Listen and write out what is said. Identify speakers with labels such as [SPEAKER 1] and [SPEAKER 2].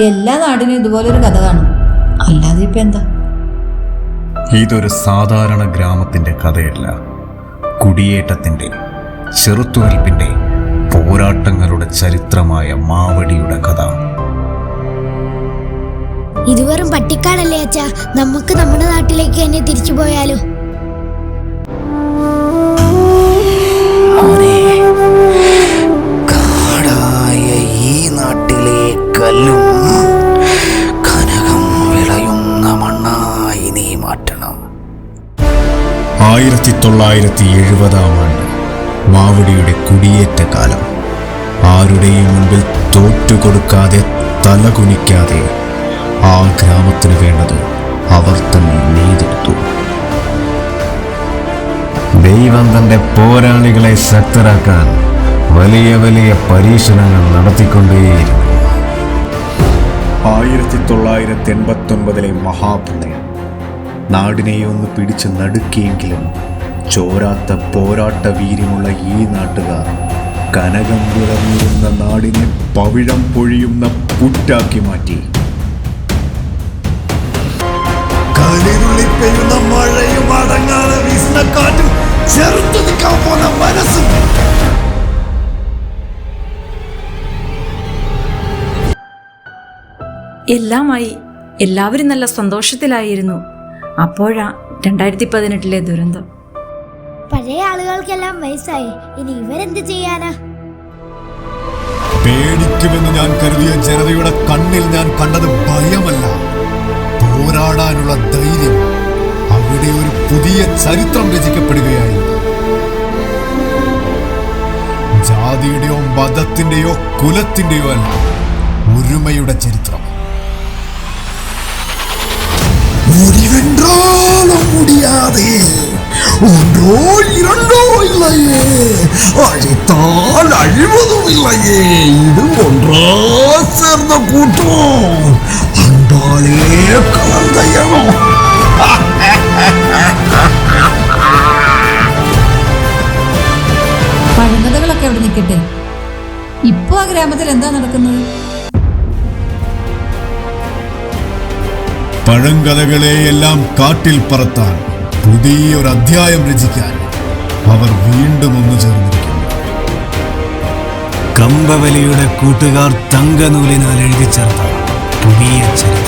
[SPEAKER 1] എല്ലാ നാടിനും ഇതുപോലൊരു കഥ കാണും. അല്ലാതെ ഇപ്പൊ എന്താ?
[SPEAKER 2] ഇതൊരു സാധാരണ ഗ്രാമത്തിന്റെ കഥയല്ല. കുടിയേറ്റത്തിന്റെ ചെറുത്തുനിൽപ്പിന്റെ പോരാട്ടങ്ങളുടെ ചരിത്രമായ മാവടിയുടെ കഥ.
[SPEAKER 3] ഇതുവരും വെറും പട്ടിക്കാടല്ലേ അച്ഛാ? നമുക്ക് നമ്മുടെ നാട്ടിലേക്ക് തന്നെ തിരിച്ചു പോയാലോ?
[SPEAKER 2] ആയിരത്തി തൊള്ളായിരത്തി എഴുപതാം ആണ്ട് മാവടിയുടെ കുടിയേറ്റ കാലം ആരുടെയും മുൻപിൽ തോറ്റുകൊടുക്കാതെ തലകുനിക്കാതെ ആ ഗ്രാമത്തിന് വേണ്ടത് അവർ തന്നെ നെയ്തെടുത്തു. ദൈവം തന്റെ പോരാളികളെ ശക്തരാക്കാൻ വലിയ വലിയ പരീക്ഷണങ്ങൾ നടത്തിക്കൊണ്ടേയിരുന്നു. ആയിരത്തി തൊള്ളായിരത്തി എൺപത്തി ഒൻപതിലെ മഹാപ്രളയം നാടിനെ ഒന്ന് പിടിച്ച് നടുക്കിയെങ്കിലും ചോരാത്ത പോരാട്ട വീര്യമുള്ള ഈ നാട്ടുകാർ കനകം വിളഞ്ഞിരുന്ന നാടിനെ പവിഴം പൊഴിയുന്ന പുറ്റാക്കി മാറ്റി.
[SPEAKER 4] പെയ്യുന്ന മഴയും അടങ്ങാതെ വീശുന്ന കാറ്റും ചെറുത്തു നിൽക്കാൻ പോന്ന മനസ്സും.
[SPEAKER 5] എല്ലാമായി എല്ലാവരും നല്ല സന്തോഷത്തിലായിരുന്നു. അപ്പോഴാ രണ്ടായിരത്തി പതിനെട്ടിലെ ദുരന്തം.
[SPEAKER 3] പഴയ ആളുകൾക്കെല്ലാം വയസ്സായി. ഇനി ഇവരെന്ത് ചെയ്യാനാ?
[SPEAKER 4] പേടിക്കുമെന്ന് ഞാൻ കരുതിയ ജനതയുടെ കണ്ണിൽ ഞാൻ കണ്ടത് ഭയമല്ല. പോരാടാനുള്ള ധൈര്യം അവിടെ ഒരു പുതിയ ചരിത്രം രചിക്കപ്പെടുകയായിരുന്നു. ജാതിയുടെയോ മതത്തിന്റെയോ കുലത്തിന്റെയോ അല്ല ഒരുമയുടെ ചരിത്രം. முடிவென்றாலும் முடியாதே ஒன்றோ இரண்டோ இல்லையே அழித்தால் அழிவதும் இல்லையே இது ஒன்றா சேர்ந்த கூட்டம் அன்பாலே கலந்த இனம்
[SPEAKER 1] പഴങ്കഥകളൊക്കെ അവിടെ നിൽക്കട്ടെ ഇപ്പൊ ആ ഗ്രാമത്തിൽ എന്താ നടക്കുന്നത്
[SPEAKER 4] പഴങ്കഥകളെയെല്ലാം കാട്ടിൽ പറത്താൻ പുതിയൊരു അധ്യായം രചിക്കാൻ അവർ വീണ്ടും ഒന്നു ചേർന്നിരിക്കുന്നു.
[SPEAKER 6] കമ്പവലിയുടെ കൂട്ടുകാർ തങ്കനൂലിനാൽ എഴുതി ചേർത്ത പുതിയ ചരിത്രം.